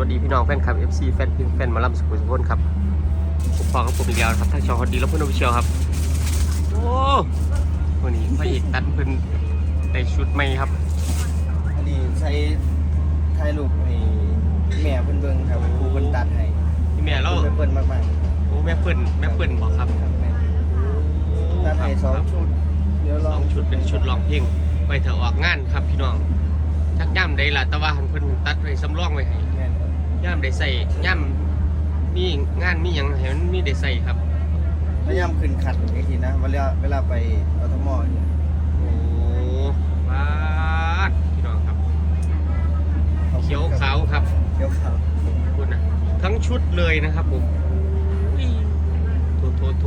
วัสดีพี่น้องแฟนคลับ FC แฟนเพลงแฟนหมาลัมสุขุมสุขนครับผมฟังกับผมอีกแล้วนะครับทางช่องฮอตดีแล้วเพื่อนอฟิเชียลครับ โอ้วันนี้พระเอกตัดเพิ่นได้ชุดใหม่ครับอันนี้ใช้ถ่ายรูปให้แม่เพิ่นเบิ่งครับครูเพิ่นตัดให้พี่แม่เราเพิ่นเพิ่นมากๆโอ้แม่เพิ่นแม่เพิ่นบอกครับครับแม่ตัดให้สองชุดเดี๋ยวสลอองงชุดเป็นชุดร้องเพลงไว้เถอะออกงานครับพี่น้องชักย่ำได้ล่ะแต่ว่าหันเพิ่นตัดไว้สำรองไว้ให้ แม่นครับย่ำได้ใส่ย่ำมีงานมีหยังให้มันมีได้ใส่ครับ พยายามขึ้นขัดอย่างนี้ทีนะเวลาเวลาไปอทมเนี่ยโอ้บาดพี่น้องครับขอบคุณเขียวครับขาวครับเขียวขาวคุณนะทั้งชุดเลยนะครับผมอุ้ยโถโถโถ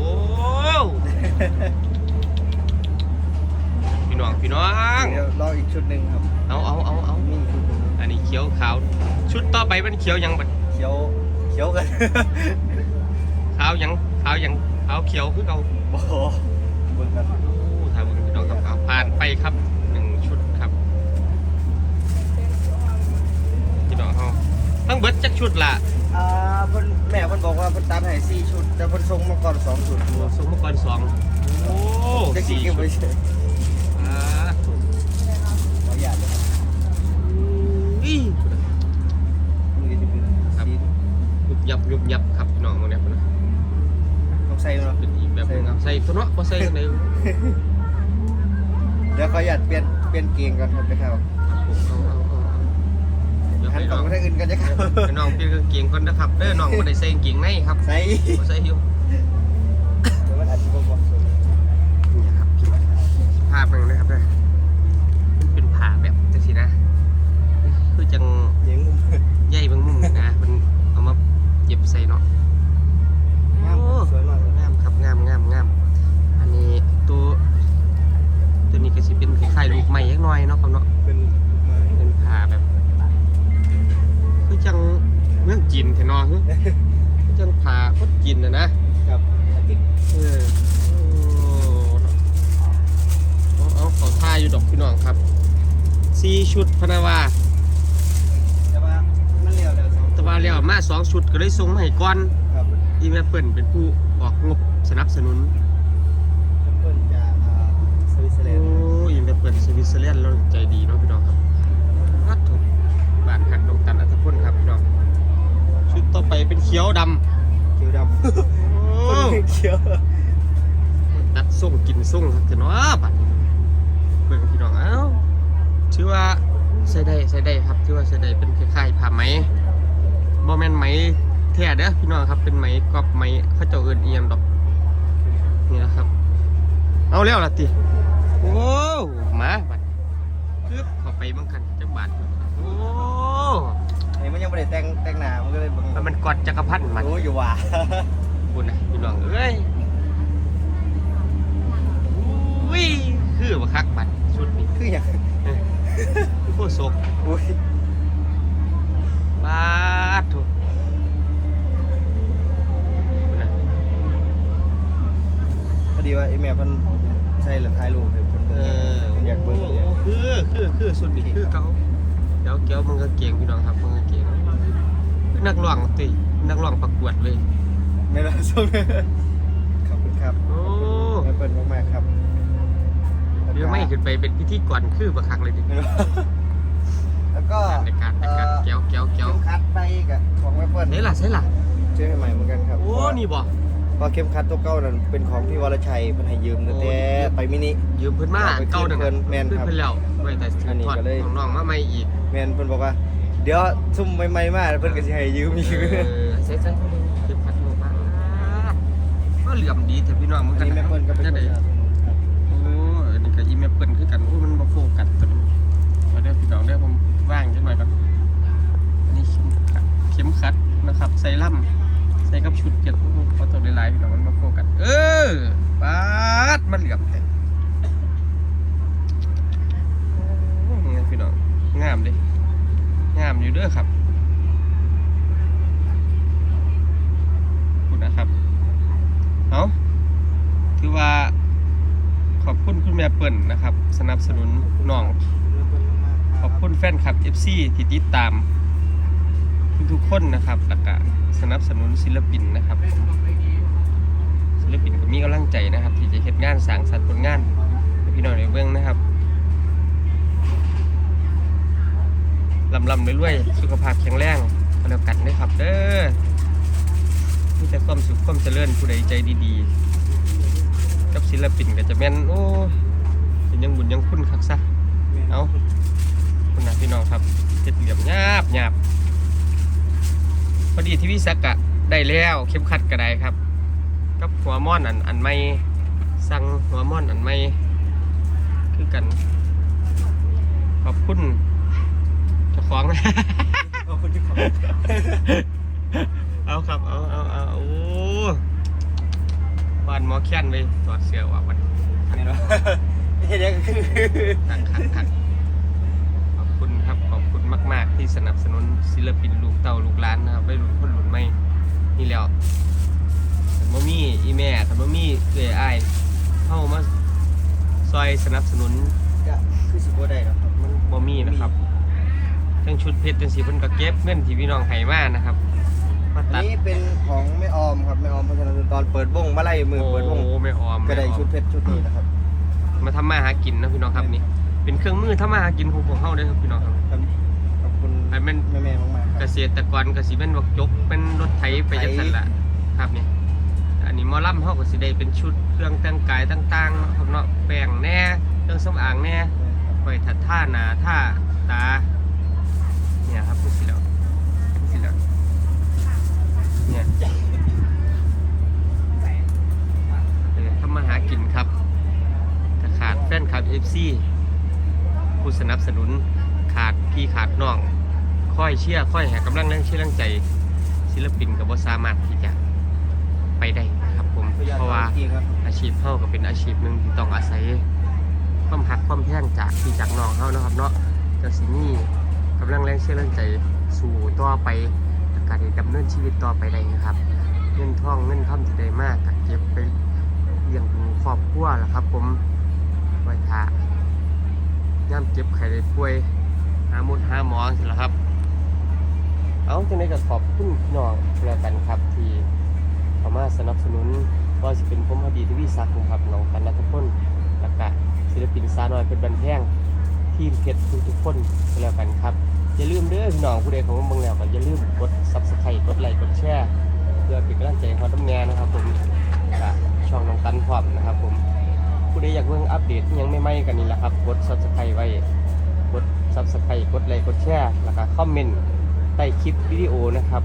พี่น้องพี่น้อง เดี๋ยวรออีกชุดหนึ่งครับ เอาเอาเอาเอา มีอีกชุดหนึ่ง อันนี้เขียวขาว ชุดต่อไปมันเขียวหยังบัดเขียวเขียวกัน ขาวหยังขาวหยังขาวเขียวคือเราโอ้โหเบิ่งกันถ้าเบิ่งพี่น้องครับขาวผ่านไปครับหนึ่งชุดครับพี่น้องเขาทั้งเบิดจักชุดละอ่าเพิ่นแม่เพิ่นบอกว่าเพิ่นตัดให้สี่ชุด แต่เพิ่นส่งมาก่อนสองชุดโอ้สมมติก่อนสองโอ้จะกินสี่เก็บชุไว้ดเฉย อ่าถูก ขออนุญาตเลยครับ อุ้ย นี่ก็จะเป็น ครับ สี ยุบยับยุบยับครับพี่น้องตรงเนี้ยพุ่นนะต้องใส่เนาะเป็นอีกแบบหนึงครับใส่ตัวเนาะพอใส่กันเลยเดี๋ยวขออนุญาตเปลี่ยนเปลี่ยนเกงก่อนครับนะครับครับผมเอาเอาเอาเอาเดี๋ยวหันให้กล่น้อองงไปทางอื่นกันจะครับให้น้องเปลี่ยนกางเกงก่อนนะครับเด้อน้องไม่ได้ใส่กางเกงในครับใส่ บ่ใส่อยู่ เดี๋ยวมันอาจจะบ่เหมาะสม นี่ครับภาพมันนะครับเด้อมันเป็นผ้าแบบจังซี่นะคือจัง เลี้ยงมุม ใหญ่บางมุมนี่นะมันเอามาเย็บใส่เนาะ งามสวยมากเลย งามครับงามงามงามอันนี้ตัวตัวนี้ก็สิเป็นค ล้ายๆลูกใหม่ยักหน่อยเนาะครับเนาะเป็นไม้เป็นผ้าแบบคือจังเมืองจีนแท้เนาะคือคือจังผ้าคนจีนน่ะนะครับอาทิตย์เออโอ้เอาเอาขอท่าอยู่ดอกพี่น้องครับสี่ชุดพะนาวาแต่ว่ามันเร็วแล้วสองแตะวันแล้วมาสองชุดก็เลยส่งมาให้ก่อนครับอีแม่เปิ่นเป็นผู้ออกงบสนับสนุน เพิ่นจะอ่าสวิตเซอร์แล โอ้ นด์ ยแม่เปิ่น สวิตเซอร์แลนด์เราใจดีเนาะพี่น้องครับวัดถูกบ้านหักดงตันอัตพลครับพี่น้องชุดต่อไปเป็นเขียวดำเขียวดำโอ้คนเขียวตัดส่งกินส่งครับแต่เนาะบัดนี้เบิ่งพี่น้องเอ้าชื่อว่าใส่ได้ใส่ได้ครับชื่อว่าใส่ได้เป็นคล้ายๆผ้าไหมบ่แม่นไหมแท้เด้อพี่น้องครับเป็นไหมกอบไหมเขาเจ้าเอิ้นเอียมดอกนี่นะครับ เอาแล้วล่ะติโอ้มาบัด ปึ๊บเข้าไปบังคันจักบาทโอ้ไอ้มันยังไม่ได้แต่งแต่งหน้ามันก็เลยเบิ่งแล้วมันกอดจักรพันธ์มันโอ้อยู่ว่ะคุณนะพี่น้องเอ้ยอุ้ยคือบักคักบัดชุดนี้คืออย่างคือโคตรโศกอุ้ยบาดถูกคุณนะ พอดีว่าไอ้แม่เพิ่นใช่หรือถ่ายรูปให้เพิ่น เอ เบิ่ง อ เพิ่นอยากเบิ่ง โอ้ เลย คือคือคือสุดนี่คือเขาเดี๋ ยวเกี่ยวมึงก็เก่งพี่น้องครับมึงก็เก่งคือนักร้องตินักร้องประกวดเลยไม่ได้ส่งขอบคุณครับโอ้แม่เปิ้ลมากๆครับเดี๋ยวไม่ขึ้นไปเป็นพิธีกรคือบักคักเลยดิแล้วก็ในการในการเกี่ยวเกี่ยวเกี่ยวเข้มคัดไปอีกอะของแม่เปิ้ลใช่ล่ะใช่ล่ะเชื่อใหม่เหมือนกันครับโอ้นี่บ่เพ ราะเข้มคัดตัวเก่านั่นเป็นของพี่วรชัยเพิ่นให้ยืมตั้งแต่ไปมินิ ยืมเพิ่นมาเอาไปเก่านั่นเพิ่นแม่นขึ้นครับเพิ่นแล้วไว้แต่อันนี้ทอดก็เลย ของน้องมาใหม่อีกแม่นเพิ่นบอกว่า เดี๋ยวซุ่มใหม่ๆมาเพิ่นก็สิให้ยืมอีกเออใช่ใช่เก็บพัดลมมาก็เหลื่อมดีแต่พี่น้องมันอันกันนี้แม่เปิ้ลก็เป็นจะคนได้ชาติครับโอ้อันนี้ก็อีแม่เปิ้ลคือกันโอ้มันบ่โฟกัสตัวนี้มาเด้อพี่น้องเด้อผมว่างจังหน่อยก่อนอันนี้เข็มขัดเข็มขัดนะครับใส่ล่ำ ใส่กับชุดเก็บเพราะตัวหลายๆพี่น้องมันบ่โฟกัสเออปาดมันเหลือมแต่โอ้ไงพี่น้องงามเดิงามอยู่เด้อครับขอบคุณนะครับเอาถือว่าขอบคุณคุณแม่เปิ่นนะครับ สนับสนุนน้อง ขอบคุณแฟนคลับ FC ที่ติดตาม ทุกๆคนนะครับแล้วก็สนับสนุนศิลปินนะครับ ศิลปินก็มีกำลังใจนะครับ ที่จะเฮ็ดงานสร้างสรรค์ผลงานให้พี่น้องในเบื้องนะครับลำลำเรวยๆสุขภาพแข็งแรงก็แล้วกันนะครับเด้อมีแต่ความสุขความเจริญผู้ใดใจดีๆ กับศิลปินก็จะแม่นโอ้ยเป็นยังบุญยังคุณคักซะเอาคุณนะพี่น้องครับเจ็ดเหลี่ยมหยาบหยาบ พอดีที่พี่สักกะได้แล้วเข้มขัดก็ได้ครับ กับหัวม่อนอันอันไม่สั่งหัวม่อนอันไม่คือกัน ขอบคุณเจ้าของขอบคุณที่ขอบเอาครับเอาเอาเอาโอ้บานหมอแค้นไปถอดเสื้อว่าวันนี่เนาะเฮ็ดยังคือขักขักขักขอบคุณครับ ขอบคุณมาก ๆ ที่สนับสนุนศิลปินลูกเต่าลูกหลานนะครับไม่รุ่นคนรุ่นไม่นี่แล้วถ้าบ่มีอีแม่ถ้าบ่มีเอื้อยอ้ายเข้ามาซอยสนับสนุนก็คือสิบ่ได้หรอกครับมันบ่มีนะครับทั้งชุดเพชรจังสีเพิ่นก็เก็บเงินที่พี่น้องให้มานะครับมาอัตันดนี้เป็นของแม่ออมครับแม่ออมพัฒนาตอนเปิดวงมาไล่มือเปิดวงโอ้ไม่ออมก็ได้ม่ออม ชุดเพชรชุดนี้นะครับมาทำมาหากินนะพี่น้องครับนี่ เป็นเครื่องมือทำมาหากินของพวกเฮาเด้อครับพี่น้องครับ ครับ ขอบคุณไอ้แม่นแม่ๆมากๆคเกรับษตรกรก็สิเป็นบักจกเป็นรถไถไปจังซั่นล่ะครับนี่อันนี้หมอลำเฮาก็สิได้เป็นชุดเครื่องแต่งกายต่างๆเนาะครับเนาะแป้งแหน่เครื่องสำอางแหน่ไว้ทัดท่าหน้าท่าตาเนี่ยครับพูดสิแล้วพูดสิแล้วเนี่ยเออทำมาหากินครับถ้าขาดแฟนคลับ FC ผู้สนับสนุนขาดพี่ขาดน้อง ค่อยเชียร์ค่อยแห่กำลังแรงเชียร์แรงใจ ศิลปินก็บ่สามารถที่จะไปได้นะครับผม เพราะว่าจริงครับอาชีพเฮาก็เป็นอาชีพหนึ่งที่ต้องอาศัยความหักความแพงจากพี่จากน้องเฮาเนาะครับเนาะจะสิมีกำลังแรงเชียร์แรงใจสู่ต่อไปและการที่ดำเนินชีวิตต่อไปได้นะครับ เงินทองเงินคำที่ได้มากก็เก็บไปเลี้ยงดูครอบครัวล่ะครับ ผมไว้ท่าย่ำเจ็บไข้ได้ป่วยหาหมุดหาหมอสิละครับ เอาจังไดก็ขอบคุณพี่น้องแล้วกันครับที่เข้ามาสนับสนุนว่าสิเป็นผมพอดีทีวิศักดิ์นะครับน้องกันนัทพลแล้วก็ศิลปินสาวน้อยเป็นบันแพงทีมเพชรทุกๆคนก็แล้วกันครับอย่าลืมเด้อพี่น้องผู้ใดของบิ่งแล้วก็อย่าลืมกด Subscribe กดไลค์กดแชร์เพื่อเป็นกำลังใจให้ความทำงานนะครับผมก็ช่องน้องกันพร้อมนะครับผมผู้ใดอยากเบิ่งอัปเดตยังใหม่กันนี่แหละครับกด Subscribe ไว้กด Subscribe กดไลค์กดแชร์แล้วก็คอมเมนต์ ใต้คลิปวิดีโอนะครับ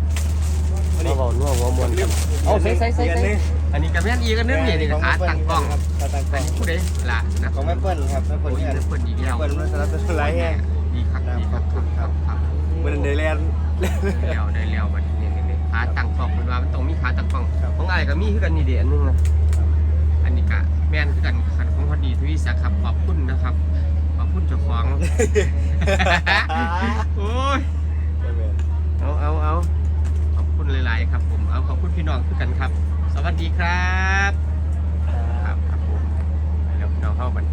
มาเว้านัวหัวมวนกันเอาใส่ใส่ใส่ใส่อันนี้ก็แม่นอีกอันนึงนี่นี่ก็ขาตั้งกล้องครับขาตั้งกล้อัอนงนี้ผู้ใดล่ะนะของแม่เปิ้ลครับแม่โอ้เปิ้ลยเนี่ยเพิ่นอีกแล้วเปิ้ลมันสนับสนุนหลายแห่งดีครับดีครับครับครับครับเปิ้ลเดลแลนด์ได้แล้วได้แล้วบัดนี้นี่นี่ขาตั้งกล้องเพิ่นว่ามันต้องมีขาตั้งกล้องครับของอ้ายก็มีคือกันนี่เด้อันนึงนะอันนี้ก็แม่นคือกันขันของพอดีทวีศักดิ์ครับขอบคุณนะครับขอบคุณเจ้าของโอ้ยายครับผมเอาขอบคุณพี่น้องทุกกันครับ สวัสดีครับ ครับครับผมแล้วพี่น้องเข้ากัน